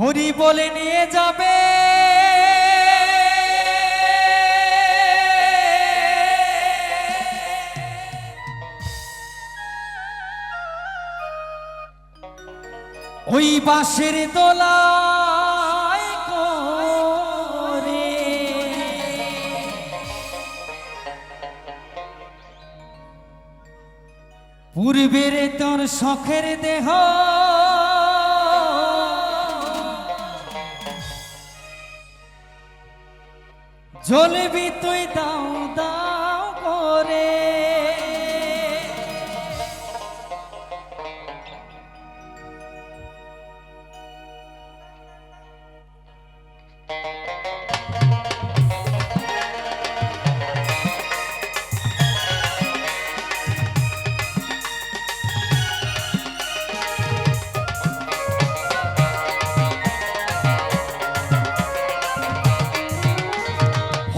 হরি বলে নিয়ে যাবে। ওই বাঁশের করে। পূর্বের তোর শখের দেহ জ্বলবি তুই দাও দাও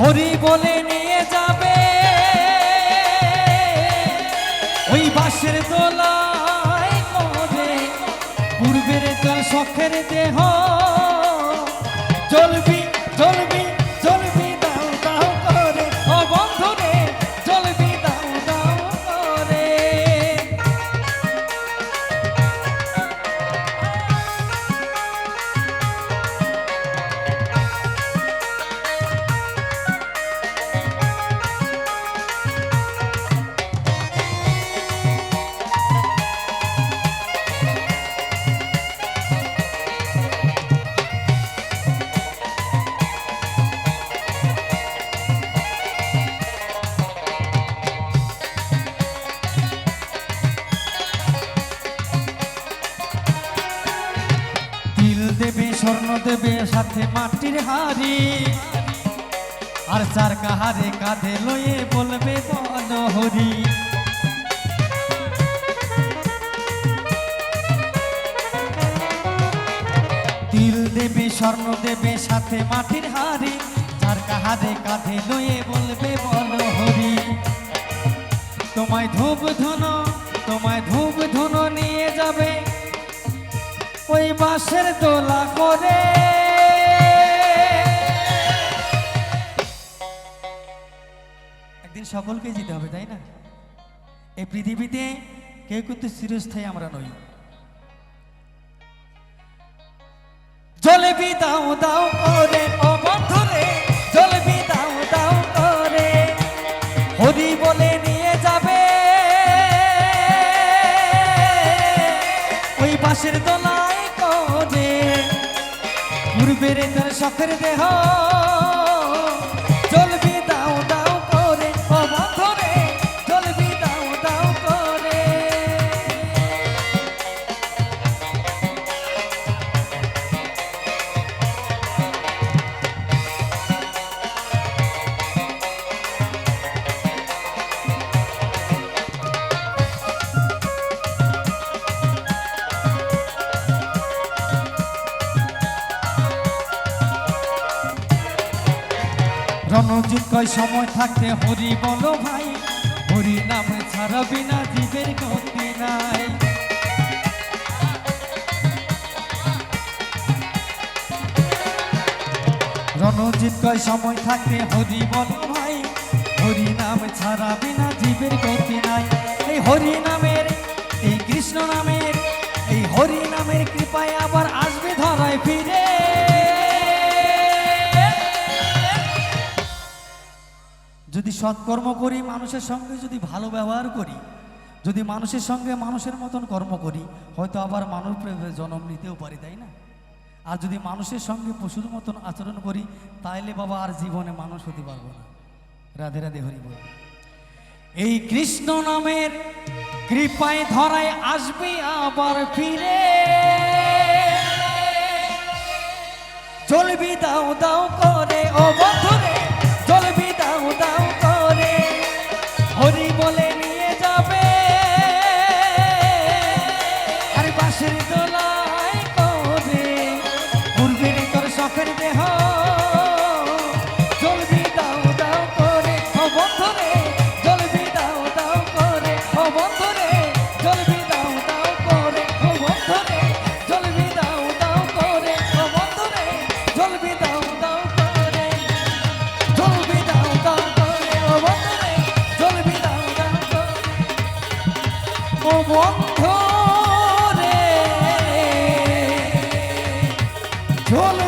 হরি বলে নিয়ে যাবে। ওই বাঁশের দোলায় পূর্বের তোর শখের দেহ। চলবি স্বর্ণ সাথে মাটির হাড়ি। আর চার কাহারে কাঁধে লয়ে বলবে বল হরি। তিল দেবে, স্বর্ণ সাথে মাটির হাড়ি। চার কাহারে কাঁধে লয়ে বলবে বল হরি। তোমায় ধূপ ধুন, তোমায় ধূপ ধুন বাঁশের দোলা করে। একদিন সকলকে যেতে হবে, তাই না? এই পৃথিবীতে কেউ কিন্তু চিরস্থায়ী আমরা নই। জলবি দাও দাও করে, ও বন্ধুরে জলবি দাও দাও করে। হরি বলে নিয়ে যাবে। ওই বাঁশের দোলায় পূর্বের তার শখের দেহ। রণজিৎ কয় সময় থাকতে হরি বলো ভাই, হরি নাম ছাড়া বিনা জীবের গতি নাই। রণজিৎ কয় সময় থাকতে হরি বলো ভাই, হরি নাম ছাড়া বিনা জীবের গতি নাই। এই হরি নামের, এই কৃষ্ণ নামের, এই হরি নামের কৃপায় আবার আসবে ধরায় ফিরে। যদি সৎকর্ম করি, মানুষের সঙ্গে যদি ভালো ব্যবহার করি, যদি মানুষের সঙ্গে মানুষের মতন কর্ম করি, হয়তো আবার মানুষ জন্ম নিতেও পারি, তাই না? আর যদি মানুষের সঙ্গে পশুর মতন আচরণ করি, তাইলে বাবা আর জীবনে মানুষ হতে পারব না। রাধে রাধে, হরি বল। এই কৃষ্ণ নামের কৃপায় ধরায় আসবে আবার ফিরে। চলবি দাও দাও করে, ও বন্ধ রে ঝোল